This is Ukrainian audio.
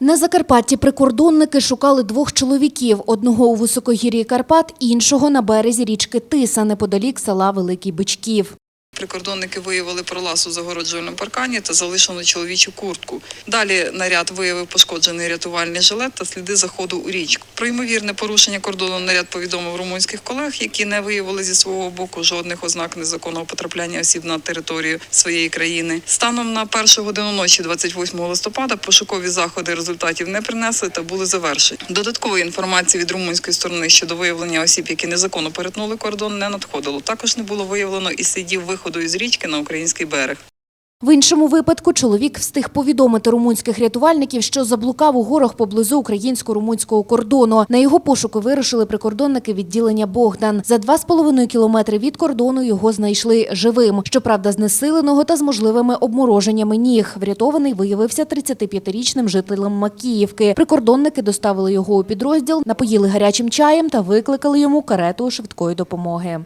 На Закарпатті прикордонники шукали двох чоловіків: одного у високогір'ї Карпат, іншого на березі річки Тиса, неподалік села Великий Бичків. Прикордонники виявили пролаз у загороджувальному паркані та залишену чоловічу куртку. Далі наряд виявив пошкоджений рятувальний жилет та сліди заходу у річку. Про ймовірне порушення кордону наряд повідомив румунських колег, які не виявили зі свого боку жодних ознак незаконного потрапляння осіб на територію своєї країни. Станом на першу годину ночі, 28 листопада, пошукові заходи результатів не принесли та були завершені. Додаткової інформації від румунської сторони щодо виявлення осіб, які незаконно перетнули кордон, не надходило. Також не було виявлено і слідів виходу із річки на український берег. В іншому випадку чоловік встиг повідомити румунських рятувальників, що заблукав у горах поблизу українсько-румунського кордону. На його пошуки вирушили прикордонники відділення Богдан. За два з половиною кілометри від кордону його знайшли живим. Щоправда, знесиленого та з можливими обмороженнями ніг. Врятований виявився 35-річним жителем Макіївки. Прикордонники доставили його у підрозділ, напоїли гарячим чаєм та викликали йому карету швидкої допомоги.